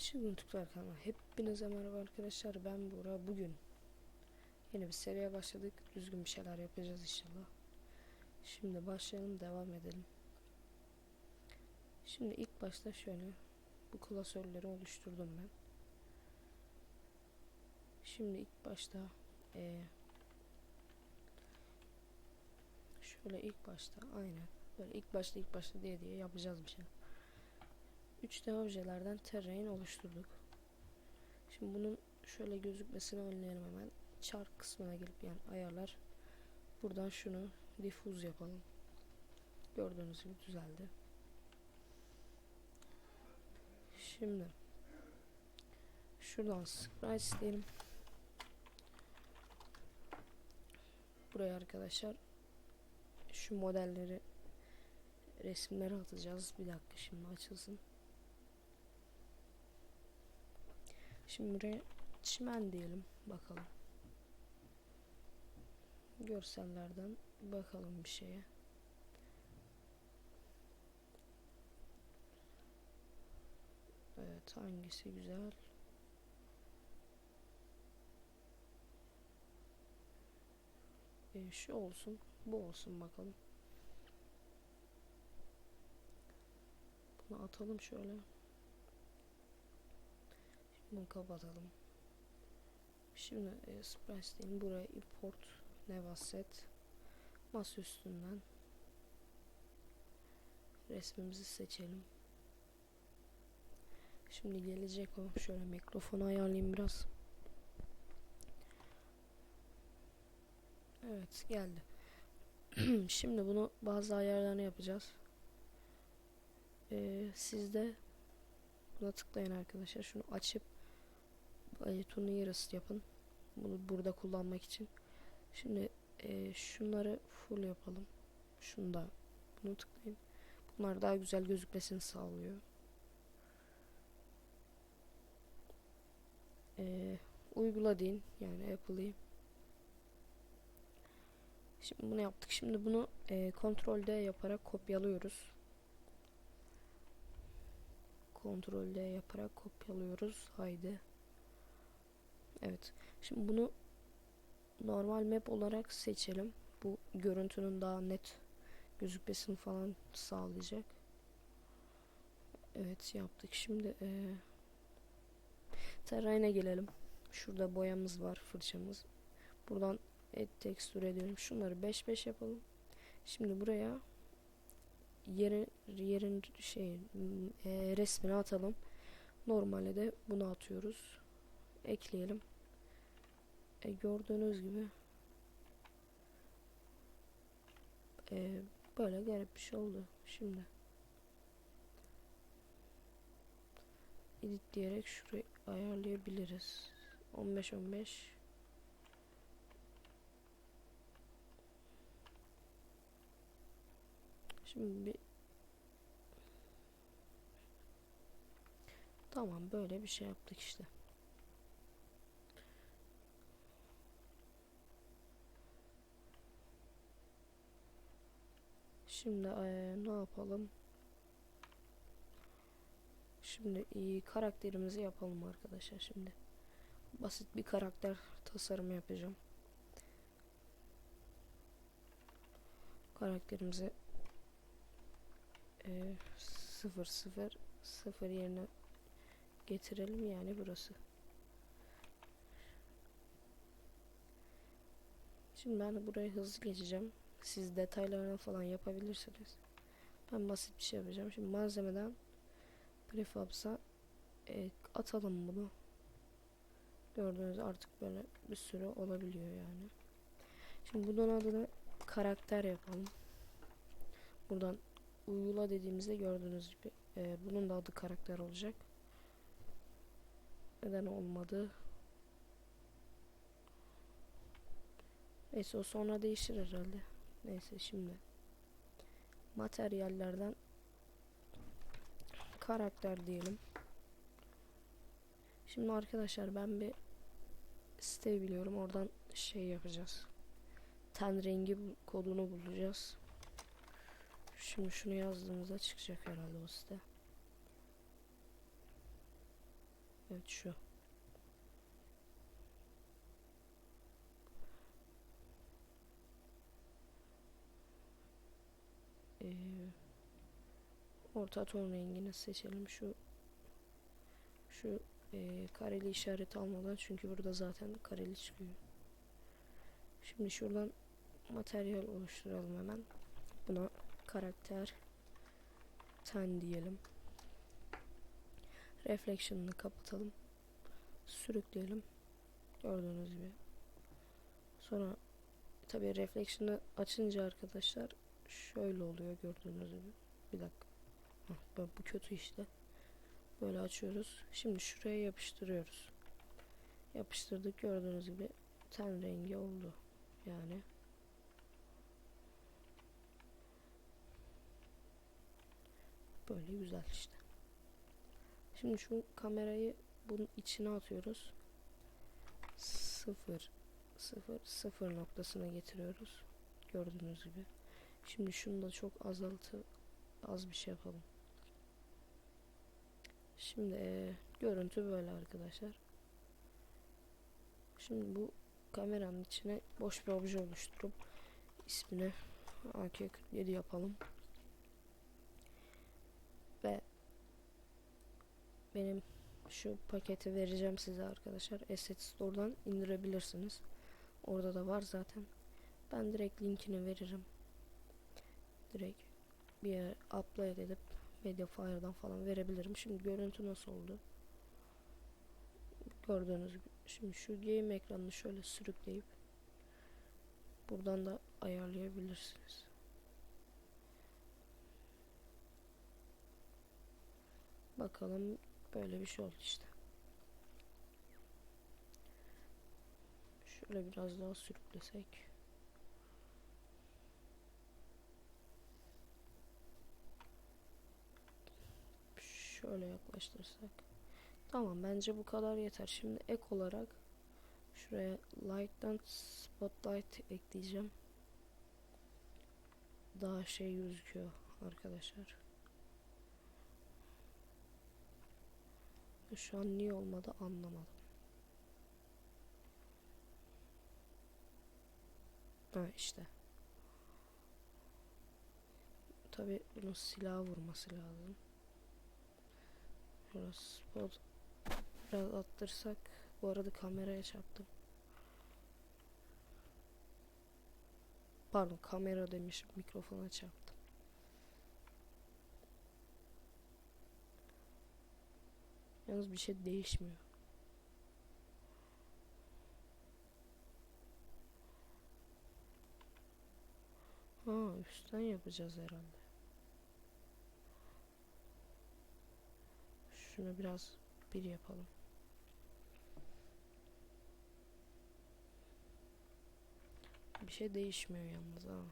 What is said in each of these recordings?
Şimdi Türkler kanalı hepinize merhaba arkadaşlar. Ben Buğra bugün yeni bir seriye başladık. Düzgün bir şeyler yapacağız inşallah. Şimdi başlayalım devam edelim. Şimdi ilk başta şöyle bu klasörleri oluşturdum ben. Şimdi ilk başta eee, şöyle ilk başta aynen. Böyle ilk başta ilk başta diye diye yapacağız bir şey 3D objelerden terrain oluşturduk. Şimdi bunun şöyle gözükmesini önleyelim hemen. Chart kısmına gelip yani ayarlar. Buradan şunu diffuse yapalım. Gördüğünüz gibi düzeldi. Şimdi şuradan sprite diyelim. Buraya arkadaşlar şu modelleri resimleri atacağız. Bir dakika şimdi açılsın. Şimdi buraya çimen diyelim bakalım. Görsellerden bakalım bir şeye. Evet hangisi güzel? Ee, şu olsun, bu olsun bakalım. Bunu atalım şöyle. Bunu kapatalım. Şimdi e, Sprice'den buraya import nevaset masa üstünden resmimizi seçelim. Şimdi gelecek o. Şöyle mikrofonu ayarlayayım biraz. Evet geldi. Şimdi bunu bazı ayarlarını yapacağız. Ee, siz de buna tıklayın arkadaşlar. Şunu açıp Ayetunu yarısı yapın. Bunu burada kullanmak için. Şimdi e, şunları full yapalım. Şunu da bunu tıklayın. Bunlar daha güzel gözükmesini sağlıyor. E, uygula deyin. Yani Apple'ı. Şimdi bunu yaptık. Şimdi bunu e, Ctrl D yaparak kopyalıyoruz. Ctrl D yaparak kopyalıyoruz. Haydi. Evet. Şimdi bunu normal map olarak seçelim. Bu görüntünün daha net gözükmesini falan sağlayacak. Evet yaptık. Şimdi ee, terrain'e gelelim. Şurada boyamız var, fırçamız. Buradan et tekstür edelim. Şunları 5-5 yapalım. Şimdi buraya yerin yerin şey e, resmini atalım. Normalde de bunu atıyoruz ekleyelim. E, gördüğünüz gibi e, böyle garip bir şey oldu. Şimdi edit diyerek şurayı ayarlayabiliriz. 15 15 Şimdi bir Tamam böyle bir şey yaptık işte. Şimdi e, ne yapalım? Şimdi e, karakterimizi yapalım arkadaşlar şimdi. Basit bir karakter tasarımı yapacağım. Karakterimizi e, 0 0 0 yerine getirelim yani burası. Şimdi ben buraya hızlı geçeceğim. Siz detaylarını falan yapabilirsiniz. Ben basit bir şey yapacağım. Şimdi malzemeden prefabs'a e, atalım bunu. Gördüğünüz artık böyle bir sürü olabiliyor yani. Şimdi bunun adını karakter yapalım. Buradan uygula dediğimizde gördüğünüz gibi e, bunun da adı karakter olacak. Neden olmadı? Neyse o sonra değişir herhalde. Neyse şimdi materyallerden karakter diyelim. Şimdi arkadaşlar ben bir site biliyorum. Oradan şey yapacağız. Ten rengi kodunu bulacağız. Şimdi şunu yazdığımızda çıkacak herhalde o site. Evet şu. Ee, orta ton rengini seçelim. Şu şu e, kareli işareti almadan çünkü burada zaten kareli çıkıyor. Şimdi şuradan materyal oluşturalım hemen. Buna karakter ten diyelim. Reflection'ını kapatalım. Sürükleyelim. Gördüğünüz gibi. Sonra tabii reflection'ı açınca arkadaşlar şöyle oluyor gördüğünüz gibi. Bir dakika. Bu kötü işte. Böyle açıyoruz. Şimdi şuraya yapıştırıyoruz. Yapıştırdık gördüğünüz gibi ten rengi oldu. Yani böyle güzel işte. Şimdi şu kamerayı bunun içine atıyoruz. Sıfır, sıfır, sıfır noktasına getiriyoruz. Gördüğünüz gibi. Şimdi şunu da çok azaltı, az bir şey yapalım. Şimdi eee, görüntü böyle arkadaşlar. Şimdi bu kameranın içine boş bir obje oluşturup ismini AK47 yapalım. Ve benim şu paketi vereceğim size arkadaşlar. Asset Store'dan indirebilirsiniz. Orada da var zaten. Ben direkt linkini veririm. Direkt bir yere upload edip Mediafire'dan falan verebilirim. Şimdi görüntü nasıl oldu? Gördüğünüz gibi. Şimdi şu game ekranını şöyle sürükleyip buradan da ayarlayabilirsiniz. Bakalım böyle bir şey oldu işte. Şöyle biraz daha sürüklesek. Şöyle yaklaştırsak. Tamam bence bu kadar yeter. Şimdi ek olarak şuraya light'tan spotlight ekleyeceğim. Daha şey gözüküyor arkadaşlar. Şu an niye olmadı anlamadım. Ha işte. Tabi bunun silah vurması lazım. Şurası spot biraz attırsak. Bu arada kameraya çarptım. Pardon kamera demişim mikrofona çarptım. Yalnız bir şey değişmiyor. Ha üstten yapacağız herhalde. Şunu biraz bir yapalım. Bir şey değişmiyor yalnız ha.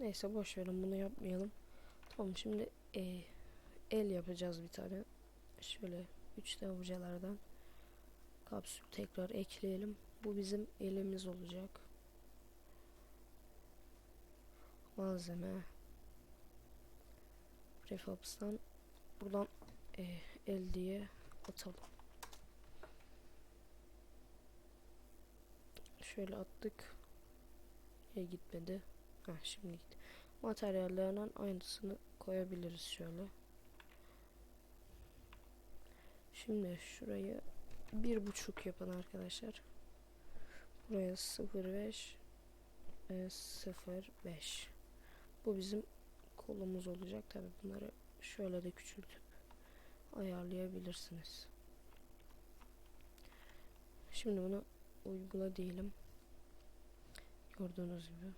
Neyse boş verin bunu yapmayalım. Tamam şimdi e, el yapacağız bir tane. Şöyle 3 objelerden kapsül tekrar ekleyelim. Bu bizim elimiz olacak. Malzeme Prefabs'tan buradan e, el diye atalım. Şöyle attık. Ya gitmedi. Ha şimdi gitti. Materyallerden aynısını koyabiliriz şöyle. Şimdi şurayı bir buçuk yapın arkadaşlar. Buraya 0.5 e, 0.5 Bu bizim kolumuz olacak. Tabi bunları şöyle de küçültüp ayarlayabilirsiniz. Şimdi bunu uygula diyelim. Gördüğünüz gibi.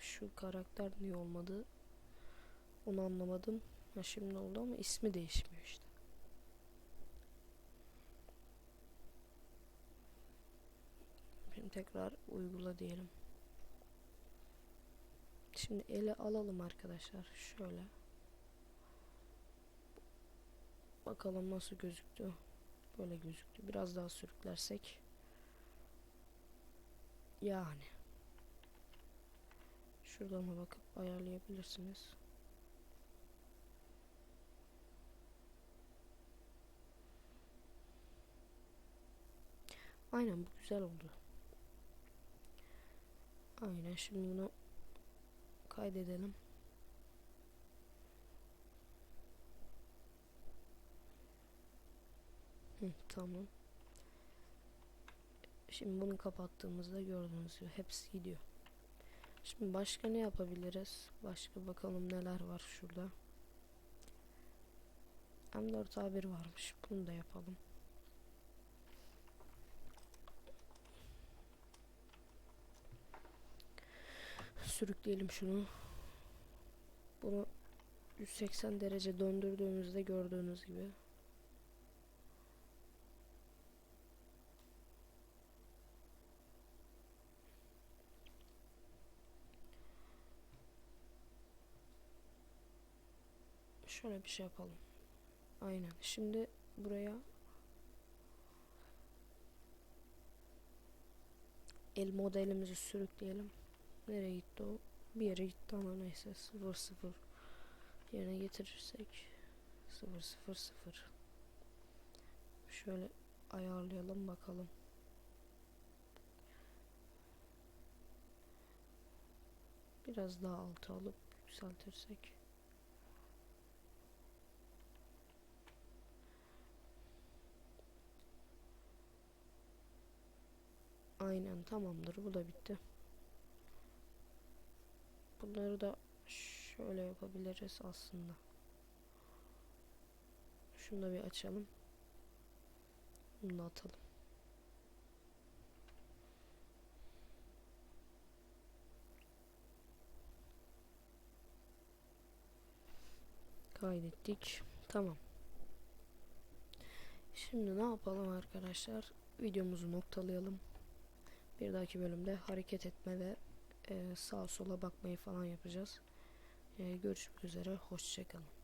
Şu karakter niye olmadı? Onu anlamadım. Ha şimdi oldu ama ismi değişmiyor işte. Şimdi tekrar uygula diyelim. Şimdi ele alalım arkadaşlar. Şöyle. Bakalım nasıl gözüktü. Böyle gözüktü. Biraz daha sürüklersek. Yani. Şuradan da bakıp ayarlayabilirsiniz. Aynen bu güzel oldu. Aynen şimdi bunu kaydedelim. Hı, tamam. Şimdi bunu kapattığımızda gördüğünüz gibi hepsi gidiyor. Şimdi başka ne yapabiliriz? Başka bakalım neler var şurada. M4A1 varmış. Bunu da yapalım. Sürükleyelim şunu. Bunu 180 derece döndürdüğümüzde gördüğünüz gibi Şöyle bir şey yapalım. Aynen. Şimdi buraya el modelimizi sürükleyelim. Nereye gitti o? Bir yere gitti ama neyse 0 0 yerine getirirsek 0 0 0 şöyle ayarlayalım bakalım. Biraz daha alta alıp yükseltirsek Aynen tamamdır bu da bitti. Bunları da şöyle yapabiliriz aslında. Şunu da bir açalım. Bunu da atalım. Kaydettik. Tamam. Şimdi ne yapalım arkadaşlar? Videomuzu noktalayalım. Bir dahaki bölümde hareket etme ve e, sağa sola bakmayı falan yapacağız. E, görüşmek üzere. Hoşçakalın.